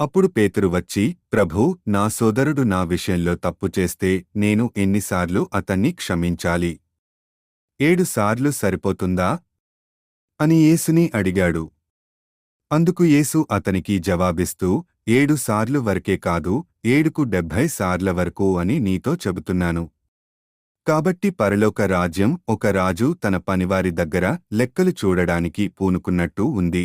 అప్పుడు పేతురు వచ్చి ప్రభూ నా సోదరుడు నా విషయంలో తప్పు చేస్తే నేను ఎన్నిసార్లు అతన్ని క్షమించాలి. ఏడుసార్లు సరిపోతుందా అని యేసుని అడిగాడు. అందుకు యేసు అతనికి జవాబిస్తూ ఏడు సార్లు వరకే కాదు ఏడుకు డెబ్భై సార్ల వరకు అని నీతో చెబుతున్నాను. కాబట్టి పరలోక రాజ్యం ఒక రాజు తన పనివారి దగ్గర లెక్కలు చూడడానికి పూనుకున్నట్టు ఉంది.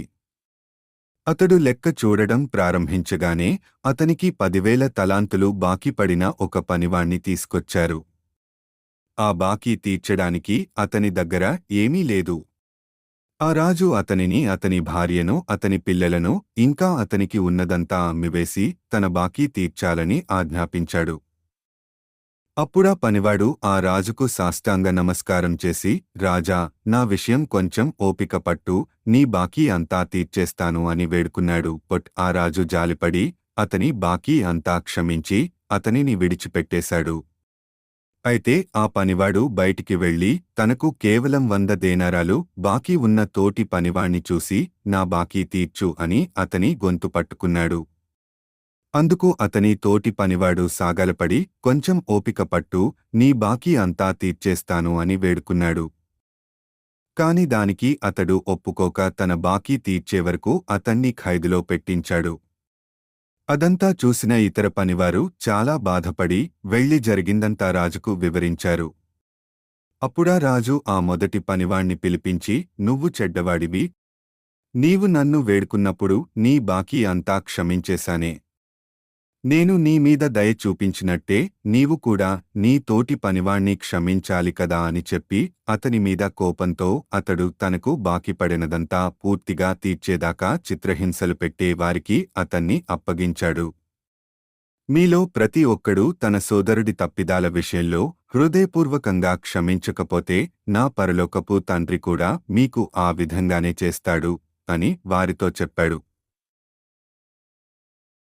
అతడు లెక్క చూడడం ప్రారంభించగానే అతనికి పదివేల తలాంతులు బాకీ పడిన ఒక పనివాణ్ణి తీసుకొచ్చారు. ఆ బాకీ తీర్చడానికి అతని దగ్గర ఏమీ లేదు. ఆ రాజు అతనిని అతని భార్యను అతని పిల్లలను ఇంకా అతనికి ఉన్నదంతా అమ్మివేసి తన బాకీ తీర్చాలని ఆజ్ఞాపించాడు. అప్పుడా పనివాడు ఆ రాజుకు సాష్టాంగ నమస్కారం చేసి రాజా నా విషయం కొంచెం ఓపిక పట్టు నీ బాకీ అంతా తీర్చేస్తాను అని వేడుకున్నాడు. బట్ ఆ రాజు జాలిపడి అతని బాకీ అంతా క్షమించి అతనిని విడిచిపెట్టేశాడు. అయితే ఆ పనివాడు బయటికి వెళ్ళి తనకు కేవలం వంద దేనారాలు బాకీ ఉన్న తోటి పనివాణ్ణి చూసి నా బాకీ తీర్చు అని అతని గొంతు పట్టుకున్నాడు. అందుకు అతని తోటి పనివాడు సాగలపడి కొంచెం ఓపిక పట్టు నీ బాకీ అంతా తీర్చేస్తాను అని వేడుకున్నాడు. కాని దానికి అతడు ఒప్పుకోక తన బాకీ తీర్చే వరకు అతన్ని ఖైదులో పెట్టించాడు. అదంతా చూసిన ఇతర పనివారు చాలా బాధపడి వెళ్ళి జరిగిందంతా రాజుకు వివరించారు. అప్పుడా రాజు ఆ మొదటి పనివాణ్ణి పిలిపించి నువ్వు చెడ్డవాడివి. నీవు నన్ను వేడుకున్నప్పుడు నీ బాకీ అంతా క్షమించేశానే. నేను నీ మీద దయ చూపించినట్టే నీవు కూడా నీ తోటి పనివాణ్ణి క్షమించాలి కదా అని చెప్పి అతని మీద కోపంతో అతడు తనకు బాకీపడినదంతా పూర్తిగా తీర్చేదాకా చిత్రహింసలు పెట్టే వారికి అతన్ని అప్పగించాడు. మీలో ప్రతి ఒక్కడూ తన సోదరుడి తప్పిదాల విషయంలో హృదయపూర్వకంగా క్షమించకపోతే నా పరలోకపు తండ్రి కూడా మీకు ఆ విధంగానే చేస్తాడు అని వారితో చెప్పాడు.